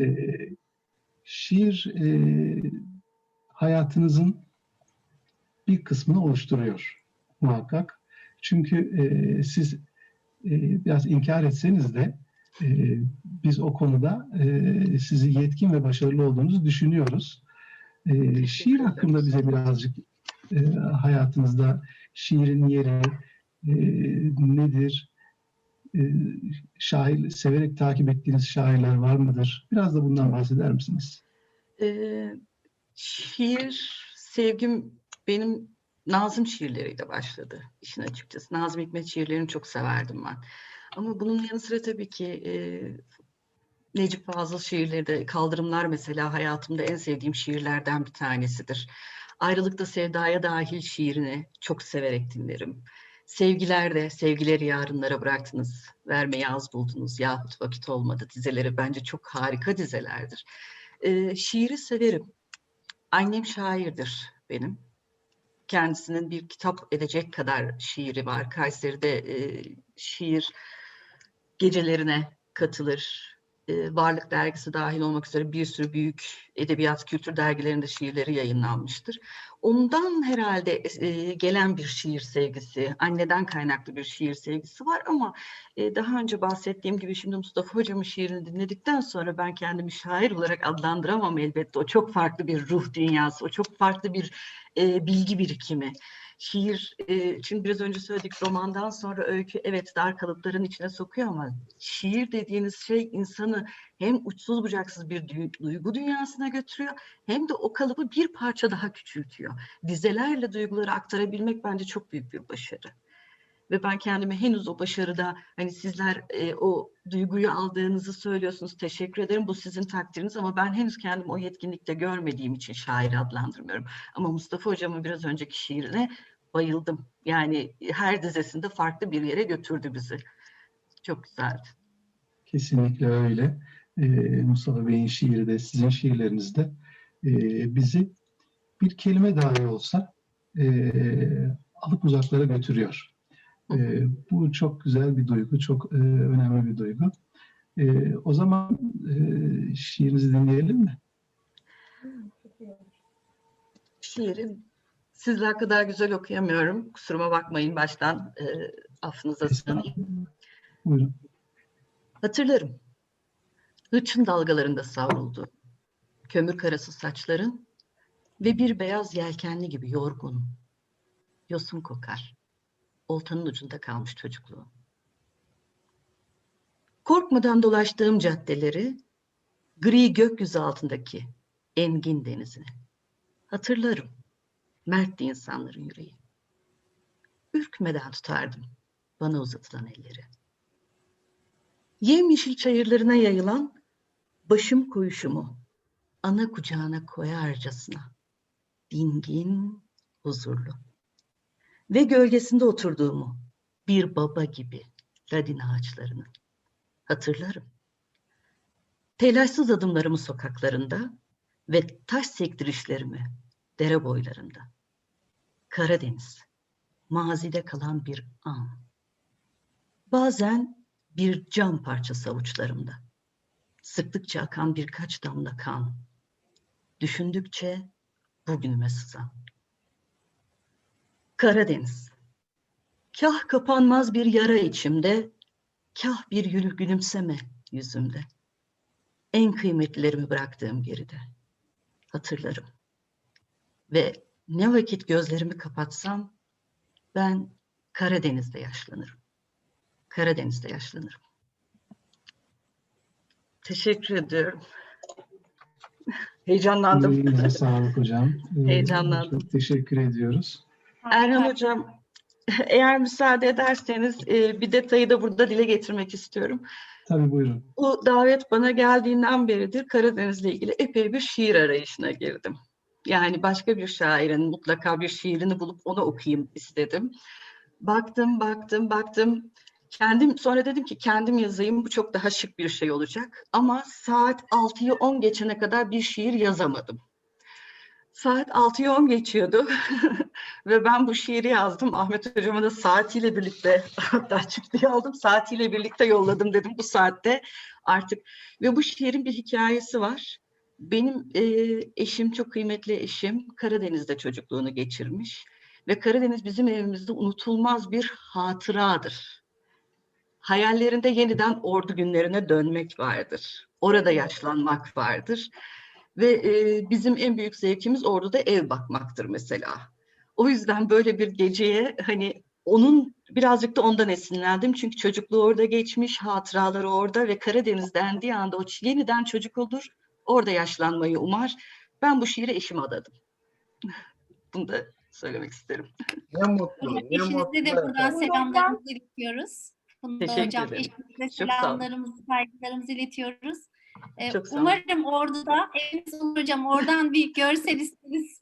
E, şiir e, hayatınızın bir kısmını oluşturuyor muhakkak. Çünkü e, siz e, biraz inkar etseniz de e, biz o konuda e, sizi yetkin ve başarılı olduğunuzu düşünüyoruz. E, şiir hakkında bize birazcık e, hayatınızda şiirin yeri e, nedir? E, şair, severek takip ettiğiniz şairler var mıdır? Biraz da bundan bahseder misiniz? Ee, şiir sevgim benim Nazım şiirleriyle başladı işin açıkçası. Nazım Hikmet şiirlerini çok severdim ben. Ama bunun yanı sıra tabii ki e, Necip Fazıl şiirleri de Kaldırımlar mesela hayatımda en sevdiğim şiirlerden bir tanesidir. Ayrılıkta Sevdaya Dahil şiirini çok severek dinlerim. Sevgilerde, sevgileri yarınlara bıraktınız, vermeyi az buldunuz yahut vakit olmadı dizeleri bence çok harika dizelerdir. Ee, şiiri severim. Annem şairdir benim. Kendisinin bir kitap edecek kadar şiiri var. Kayseri'de e, şiir gecelerine katılır. Varlık dergisi dahil olmak üzere bir sürü büyük edebiyat, kültür dergilerinde şiirleri yayınlanmıştır. Ondan herhalde gelen bir şiir sevgisi, anneden kaynaklı bir şiir sevgisi var ama daha önce bahsettiğim gibi şimdi Mustafa Hocam'ın şiirini dinledikten sonra ben kendimi şair olarak adlandıramam elbette. O çok farklı bir ruh dünyası, o çok farklı bir bilgi birikimi. Şiir, e, biraz önce söyledik romandan sonra öykü evet dar kalıpların içine sokuyor ama şiir dediğiniz şey insanı hem uçsuz bucaksız bir duygu dünyasına götürüyor hem de o kalıbı bir parça daha küçültüyor. Dizelerle duyguları aktarabilmek bence çok büyük bir başarı. Ve ben kendimi henüz o başarıda hani sizler e, o duyguyu aldığınızı söylüyorsunuz. Teşekkür ederim. Bu sizin takdiriniz ama ben henüz kendimi o yetkinlikte görmediğim için şair adlandırmıyorum. Ama Mustafa Hocam'ın biraz önceki şiirine bayıldım. Yani her dizesinde farklı bir yere götürdü bizi. Çok güzeldi. Kesinlikle öyle. Ee, Mustafa Bey'in şiiri de sizin şiirleriniz de e, bizi bir kelime dahi olsa e, alıp uzaklara götürüyor. E, bu çok güzel bir duygu, çok e, önemli bir duygu. E, o zaman e, şiirinizi dinleyelim mi? Şiiri sizler kadar güzel okuyamıyorum. Kusuruma bakmayın baştan. E, affınıza sığınayım. Buyurun. Hatırlarım. Hırçın dalgalarında savruldu. Kömür karası saçların ve bir beyaz yelkenli gibi yorgun. Yosun kokar. Oltanın ucunda kalmış çocukluğum. Korkmadan dolaştığım caddeleri, gri gökyüzü altındaki engin denizini. Hatırlarım. Mertti insanların yüreği. Ürkmeden tutardım bana uzatılan elleri yemyeşil çayırlarına yayılan başım koyuşumu ana kucağına koyarcasına dingin, huzurlu ve gölgesinde oturduğumu bir baba gibi ladin ağaçlarının hatırlarım. Telaşsız adımlarımı sokaklarında ve taş sektirişlerimi dere boylarında. Karadeniz, mazide kalan bir an. Bazen bir cam parçası avuçlarımda. Sıktıkça akan birkaç damla kan. Düşündükçe bugünüme sızan. Karadeniz. Kah kapanmaz bir yara içimde, kah bir gülü gülümseme yüzümde. En kıymetlilerimi bıraktığım geride. Hatırlarım. Ve ne vakit gözlerimi kapatsam, ben Karadeniz'de yaşlanırım. Karadeniz'de yaşlanırım. Teşekkür ediyorum. Heyecanlandım. Yüreğinize sağlık hocam. Heyecanlandım. Çok teşekkür ediyoruz. Erhan Hocam, eğer müsaade ederseniz e, bir detayı da burada dile getirmek istiyorum. Tabii buyurun. Bu davet bana geldiğinden beridir Karadeniz'le ilgili epey bir şiir arayışına girdim. Yani başka bir şairin mutlaka bir şiirini bulup onu okuyayım istedim. Baktım, baktım, baktım. Kendim sonra dedim ki kendim yazayım bu çok daha şık bir şey olacak. Ama saat 6'yı 10 geçene kadar bir şiir yazamadım. Saat 6'yı 10 geçiyordu ve ben bu şiiri yazdım. Ahmet Hocam'a da saatiyle birlikte hatta çıktı aldım. Saatiyle birlikte yolladım dedim bu saatte Artık ve bu şiirin bir hikayesi var. Benim e, eşim çok kıymetli eşim Karadeniz'de çocukluğunu geçirmiş ve Karadeniz bizim evimizde unutulmaz bir hatıradır. Hayallerinde yeniden ordu günlerine dönmek vardır. Orada yaşlanmak vardır. Ve e, bizim en büyük zevkimiz orduda ev bakmaktır mesela. O yüzden böyle bir geceye hani onun birazcık da ondan esinlendim. Çünkü çocukluğu orada geçmiş, hatıraları orada ve Karadeniz dendiği anda o yeniden çocuk olur, orada yaşlanmayı umar. Ben bu şiire eşime adadım. Bunu da söylemek isterim. Ne mutlu, ne Eşinize mutlu. de buradan selamlarımızı iletiyoruz. Funda Teşekkür Hocam olun. selamlarımızı, saygılarımızı iletiyoruz. Çok umarım orada, Enes Onur Hocam oradan bir görsel isteriz.